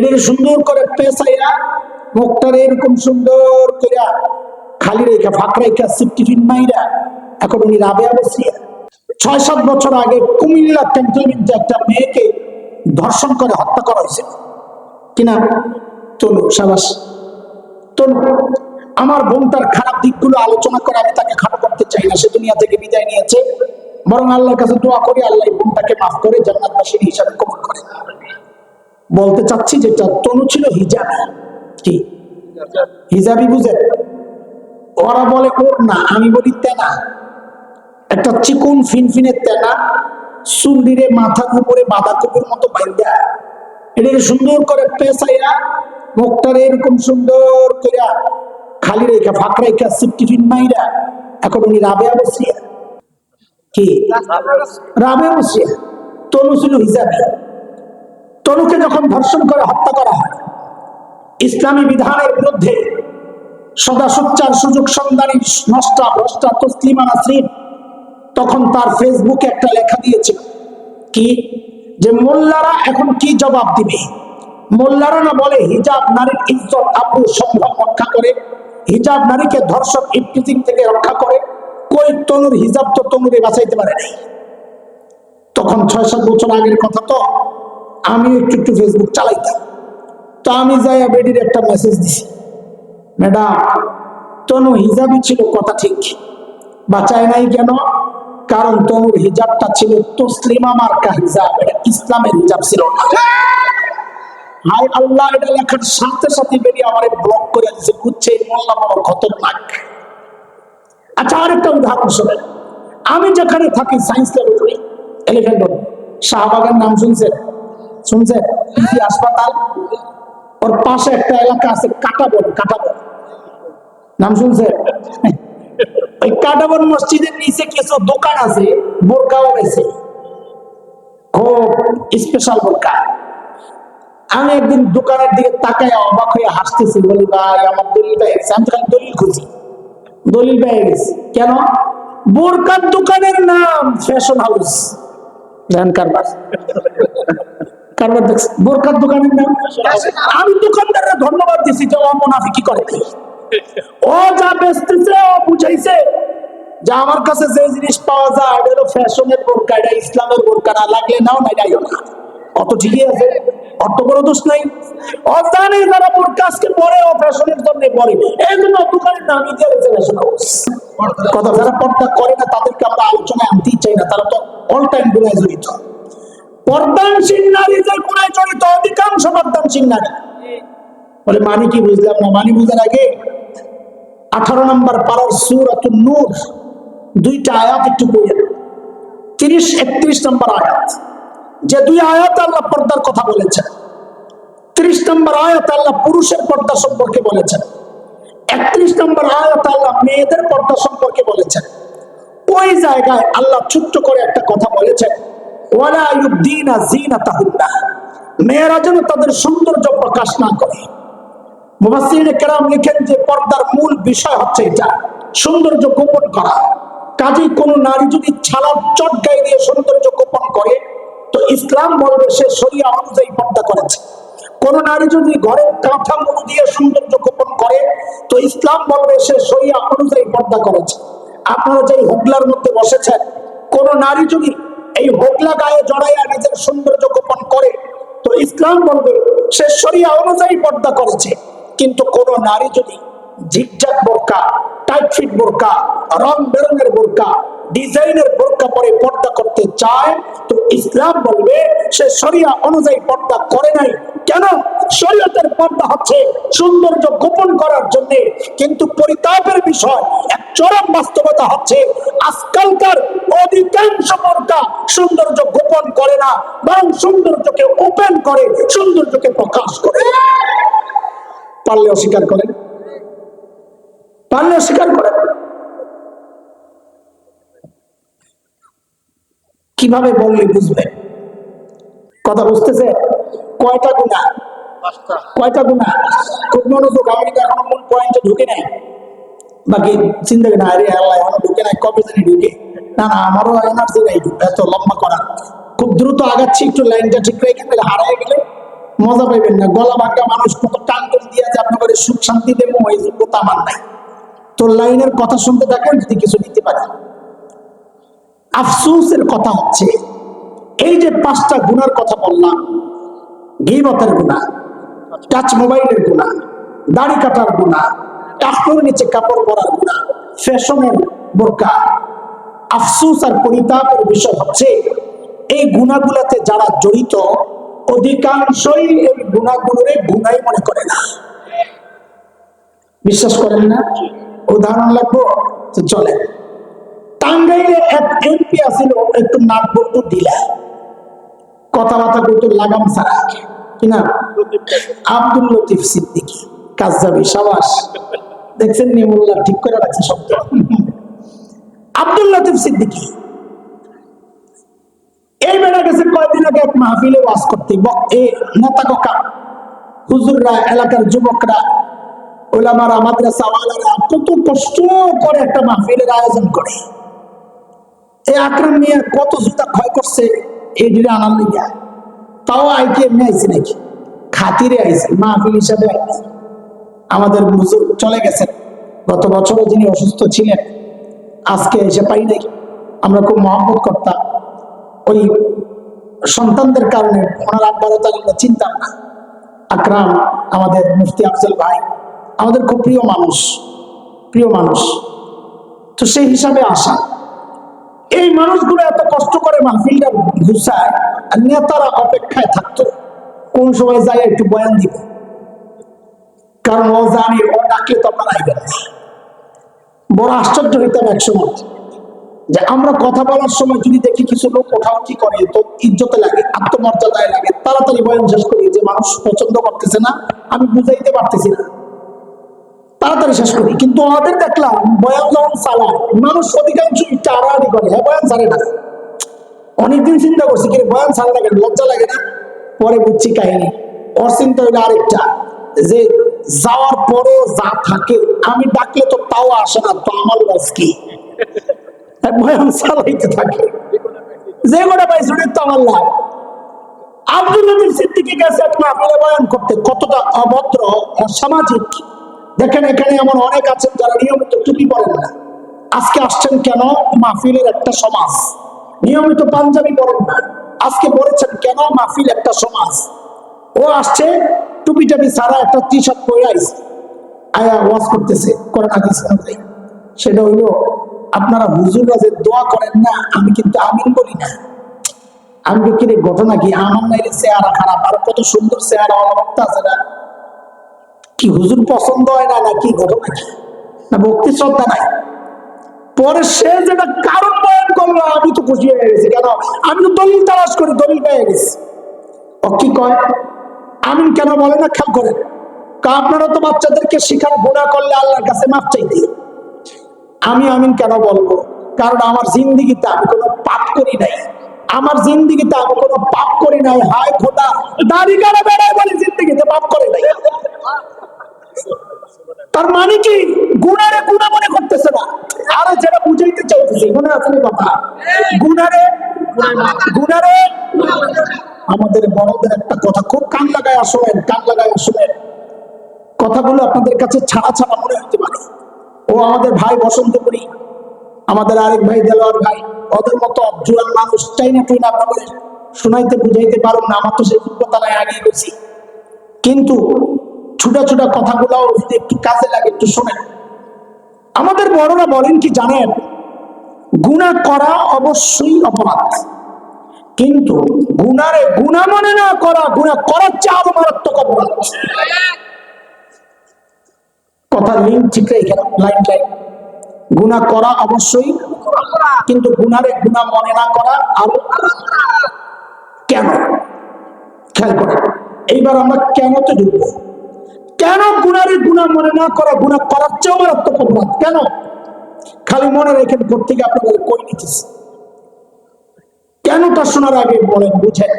এটাকে সুন্দর করে পেঁচাইয়া মুখটারে এরকম সুন্দর কইরা খালি রেখা, ফাঁক রেখা সিফটিফিন মাইরা এখন উনি রাবেয়া বসিয়া ছয়। সাত বছর আগে কুমিল্লা ক্যান্টনমেন্টে একটা মেয়েকে ধর্ষণ করে হত্যা করা হয়েছিল কিনা তনু, সাবাস। তনু, আমার বোনটার খারাপ দিকগুলো আলোচনা করে আমি তাকে খারাপ করতে চাই না, সে দুনিয়া থেকে বিদায় নিয়েছে। বরং আল্লাহর কাছে দোয়া করি, আল্লাহ বোনটাকে মাফ করে জান্নাতবাসীর হিসাবে কবুল করে। বলতে চাচ্ছি যেটা তনু ছিল হিজাবি। কি? হিজাবি বুঝেন ওরা বলে ওর না, আমি বলি তেনা। একটা চিকুন ফিনফিনের তেনা, সুন্দিরে মাথার উপরে বাঁধাকপির মতো বাইন্দা। এটাকে সুন্দর করে পেঁচাইয়া, মুখটারে এরকম সুন্দর কইরা খালি রেখা, ফাঁক রেখা সিফটিফিন মাইরা, এখন উনি রাবেয়া বসিয়া কি? রাবে বসিয়া তনু ছিল হিজাবি। তনুকে যখন ধর্ষণ করে হত্যা করা হয়, ইসলামী বিধানের বিরুদ্ধে সদা সোচ্চার সুযোগ সন্ধানী নষ্টা ভ্রষ্টা তসলিমা নাসরিন তখন তার ফেসবুকে একটা লেখা দিয়েছিল কি? যে মোল্লারা এখন কি জবাব দিবে? মোল্লারা না বলে হিজাব নারীর ইজ্জত আব্রু সম্ভব রক্ষা করে, হিজাব নারীকে ধর্ষক ইফটিজিং থেকে রক্ষা করে, কই তনুর হিজাব তো তনুরে বাঁচাইতে পারে নাই? তখন ছয় সাত বছর আগের কথা তো আমি একটু একটু ফেসবুক চালাইতাম। তো আমি যাই বেডির একটা মেসেজ দিছি। ম্যাডাম, তনু হিজাবই ছিল, কথা ঠিক। বাঁচায় নাই কেন? কারণ তনুর হিজাবটা ছিল তসলিমা মার্কা হিজাব, এটা ইসলামের হিজাব ছিল না। হাই আল্লাহ, এটা লেখার সাথে সাথে বেরিয়ে আমার ব্লক করে দিচ্ছে বুঝছে মোল্লা খতরনাক। আচ্ছা আরেকটা উদাহরণ শোনেন। আমি যেখানে থাকি সায়েন্স ল্যাবরেটরি এলিফ্যান্ট শাহবাগের নাম শুনছেন? হাসপাতাল, ওর পাশে একটা এলাকা আছে, কাটাবন কাটাবন। নাম ওই কাটাবন মসজিদের নিচে কিছু দোকান আছে বোরকাও রয়েছে। খুব স্পেশাল বোরকা আমি একদিন দোকানের দিকে তাকায় অবাক হয়ে হাসতেছি, বলি, ভাই, আমার দলিল পেয়ে গেছে আমি তো খালি দলিল খুঁজি। দলিল পেয়ে গেছি। কেন? বোরকার দোকানের নাম ফ্যাশন হাউস। ধ্যান কারবার। কারবার দেখছি বোরকার দোকানের নাম আমি দোকানদাররা ধন্যবাদ দিছি যে ও মুনাফিকি করে। ও যা বেচতেছে ও বুঝাইছে যে আমার কাছে যে জিনিস পাওয়া যায় এটা হলো ফ্যাশনের বোরকা এটা ইসলামের বোরকা না লাগলে নাও না যাইও না। অত ঠিকই আছে অত বড় দোষ নাই। অজানে যারা বোরকা আজকে পরে ও ফ্যাশনের জন্য পরে। এই জন্য দোকানের নামই দিয়ে রয়েছে ফ্যাশন হাউস কথা যারা পর্দা করে না তাদেরকে আমরা আলোচনায় আনতেই চাই না তারা তো অল টাইম গুণায় জড়িত। পর্দানসীন নারী যে গুণায় জড়িত অধিকাংশ পর্দানসীন নারী। বলে মানে কি বুঝলাম না? মানে বুঝার আগে আঠারো নম্বর পাড়ার সুর এত নূর দুইটা আয়াত একটু বইয়েন তিরিশ, একত্রিশ নম্বর আয়াত। যে দুই আয়াত আল্লাহ পর্দার কথা বলেছেন। ত্রিশ নম্বর আয়াত আল্লাহ পুরুষের পর্দা সম্পর্কে বলেছেন। একত্রিশ নম্বর আয়াত আল্লাহ মেয়েদের পর্দা সম্পর্কে বলেছেন। ওই জায়গায় আল্লাহ ছোট্ট করে একটা কথা বলেছেন। ওয়ালা মেয়েরা যেন তাদের সৌন্দর্য প্রকাশ না করে। মুবাসসিরিনে কেরাম লিখেন যে পর্দার মূল বিষয় হচ্ছে এটা, সৌন্দর্য গোপন করা। কাজেই কোন নারী যদি ছালা চট গায়ে দিয়ে সৌন্দর্য গোপন করে, তো ইসলাম বলবে সে সরিয়া অনুযায়ী পর্দা করেছে। কোন নারী যদি ঘরের কাঁথা মুড়ু দিয়ে সৌন্দর্য গোপন করে, তো ইসলাম বলবে সে শরিয়া অনুযায়ী পর্দা করেছে। আপনারা যে হোগলার মধ্যে বসেছেন, কোন নারী যদি এই হোগলা গায়ে জড়াইয়া নিজের সৌন্দর্য গোপন করে, তো ইসলাম বলবে, সে শরিয়া অনুযায়ী পর্দা করেছে। কিন্তু কোন নারী যদি ঝিকঝাক বোরকা, টাইট ফিট বোরকা, রং বেরঙের বোরকা, ডিজাইনের বোরকা পরে পর্দা করতে চায়, তো ইসলাম বলবে, সে শরিয়া অনুযায়ী পর্দা করে নাই। কেন? শরীয়তের পর্দা হচ্ছে সৌন্দর্য গোপন করার জন্য কিন্তু পরিতাপের বিষয়, এক চরম বাস্তবতা হচ্ছে আজকালকার অধিকাংশ বোরকা সৌন্দর্য গোপন করে না, বরং সৌন্দর্যকে ওপেন করে, সৌন্দর্যকে প্রকাশ করে। পারলে অস্বীকার করেন। পারলে অস্বীকার করেন। কীভাবে বললে বুঝবে কথা বুঝতেছে? কয়টা গুণা? কয়টা গুণা? তো এখনও পয়েন্টে ঢুকে নাই। বাকি চিন্তা না আরে আল্লাহ, এখনও ঢুকে নাই, কবে জানি ঢুকে। না না, আমারও এনার্জি নাই, এত লম্বা করার খুব দ্রুত আগাচ্ছি, একটু লাইনটা ঠিক রেখে গেলে হারাই গেলে মজা পাইবেন না। গলা মানুষ কত টান টান দিয়ে যে সুখ শান্তি দেবো, এই যোগ্যতা আমার নাই। তোর লাইনের কথা শুনতে থাকেন, যদি কিছু দিতে পারি আফসোসের কথা হচ্ছে, এই যে পাঁচটা গুণার কথা বললাম, গিবতের গুণা টাচ মোবাইলের গুণা, দাড়ি কাটার গুণা টাকটোর নিচে কাপড় পরার গুণা, ফ্যাশনের বোরকা। আফসোস আর পরিতাপের বিষয় হচ্ছে, এই গুণাগুলাতে যারা জড়িত, অধিকাংশই এই গুণাগুলোরে গুণাই মনে করে না। বিশ্বাস করেন না? উদাহরণ লাগবো? চলে টাঙ্গাইলে এক এমপি আছিল, একটু নাক বলতো দিলা কথাবার্তা বলতো লাগাম ছাড়া আব্দুল লতিফ সিদ্দিকি কাজাবি সাবাস। দেখছেন নিমুল্লাহ ঠিক করে রাখছে শব্দ। আব্দুল লতিফ সিদ্দিকি, এই বেড়া গেছে কয়েকদিন আগে এক মাহফিলে ওয়াজ করতে এ নেতা হুজুররা, এলাকার যুবকরা, ওলামারা, মাদ্রাসা ওয়ালারা কত কষ্ট করে একটা মাহফিলের আয়োজন করে। এই আকরাম মিয়া কত জুতা ক্ষয় করছে, এই দিনে আনার লিগা তাও আইকে এমনি আইছে নাকি? খাতিরে আইছে, মাহফিল হিসাবে আইছে। আমাদের হুজুর চলে গেছেন। গত বছরও যিনি অসুস্থ ছিলেন, আজকে এসে পাই নাই। আমরা খুব মহব্বত করতাম। ওই সন্তানদের কারণে ওনার আব্বারও তার আমরা না। আকরাম, আমাদের মুফতি আফজল ভাই, আমাদের খুব প্রিয় মানুষ প্রিয় মানুষ। তো সেই হিসাবে আসা। এই মানুষগুলো এত কষ্ট করে মাহফিলটা ঘুষায় আর নেতারা অপেক্ষায় থাকতো। কোন সময় যায় একটু বয়ান দিব। কারণ ও জানি, ও ডাকলে তো না বড় আশ্চর্য হইতাম এক সময় যে আমরা কথা বলার সময় যদি দেখি কিছু লোক ওঠাউঠি করে, তো ইজ্জতে লাগে, আত্মমর্যাদায় লাগে, তাড়াতাড়ি বয়ান শেষ করি যে মানুষ পছন্দ করতেছে না, আমি বুঝাইতে পারতেছি না। তাড়াতাড়ি শেষ করি। কিন্তু ওদের দেখলাম বয়ান যখন চালায় মানুষ অধিকাংশ টাড়াড়ি করে। হ্যাঁ বয়ান ছাড়ে না। অনেকদিন চিন্তা করছি কি রে, বয়ান ছাড়ে না কেন? লজ্জা লাগে না? পরে বুঝছি কাহিনী। ওর হইল আরেকটা যে যাওয়ার পরও যা থাকে আমি ডাকলে তো তাও আসে না তো আমার বাস কি? হ্যাঁ, বয়ান চালাইতে থাকে। যে কটা পাইছি তো আমার লাভ। আব্দুল নবীর সিদ্দিকি গেছে মাহফিলে বয়ান করতে কতটা অভদ্র অসামাজিক। দেখেন এখানে এমন অনেক আছেন যারা নিয়মিত টুপি পরেন না আজকে আসছেন কেন? মাহফিলের একটা সমাজ। নিয়মিত পাঞ্জাবি পরেন না। আজকে বলেছেন কেন মাহফিল একটা সমাজ? ও আসছে টুপি টাপি সারা একটা টি শার্ট পরে আইছে। আয়া ওয়াজ করতেছে করেন সেটা হইল, আপনারা হুজুররা যে দোয়া করেন না, আমি কিন্তু আমিন বলি না। আমি কি ঘটনা কি আমার নাইলে চেহারা খারাপ? আর কত সুন্দর চেহারা অবস্থা আছে না? কি হুজুর পছন্দ হয় না না কি ঘটনা কি? না ভক্তি শ্রদ্ধা নাই? পরে সে যেটা কারণ বয়ন করল, আমি তো খুশি হয়ে গেছি। কেন? আমি তো দলিল তালাশ করি, দলিল পেয়ে গেছি। ও কি কয়? আমিন কেন বলে না? খেয়াল করেন। আপনারা তো বাচ্চাদেরকে শিখার গুণা করলে আল্লাহর কাছে মাপ চাইতে। আমি আমিন কেন বলব? কারণ আমার জিন্দিগিতে আমি কোনো পাপ করি নাই। আমার জিন্দিগিতে আমি কোনো পাপ করি নাই। হায় খোদা, দাড়ি কাটা বেড়ায় বলে জিন্দিগিতে পাপ করে নাই। তার মানে কি? গুণারে গুণা মনে করতেছে না। আরে যেটা বুঝাইতে চাইতেছে, মনে আছে কথা গুণারে গুণারে আমাদের বড়দের একটা কথা, খুব কান লাগায় আসলেন, কান লাগায় আসলেন। কথাগুলো আপনাদের কাছে ছাড়া ছাড়া মনে হতে পারে। ও আমাদের ভাই বসন্ত বসন্তপুরী, আমাদের আরেক ভাই দেলোয়ার ভাই, ওদের মতো জুয়ান মানুষ চাই না না আপনাদের শোনাইতে বুঝাইতে পারুন না, আমার তো সেই যোগ্যতা নাই আগিয়ে গেছি। কিন্তু ছোটা ছোটা কথাগুলো যদি একটু কাজে লাগে, একটু শোনেন। আমাদের বড়রা বলেন কি জানেন? গুণা করা অবশ্যই অপরাধ। কিন্তু গুনারে গুণা মানে না করা, গুণা করার চেয়ে আরও মারাত্মক অপরাধ। কথা লিঙ্ক ঠিক লাইন লাইন গুণা করা অবশ্যই কিন্তু গুণারে গুণা মনে না করা আরও কেন? খেয়াল করে এইবার আমরা কেনতে ঢুকবো কেন গুণারে গুণা মনে না করা গুণা করার চেয়েও মারাত্মক অপরাধ? কেন? খালি মনে রেখেন থেকে আপনাদের কই নিতেছে কেন তা শোনার আগে বলেন, বুঝেন।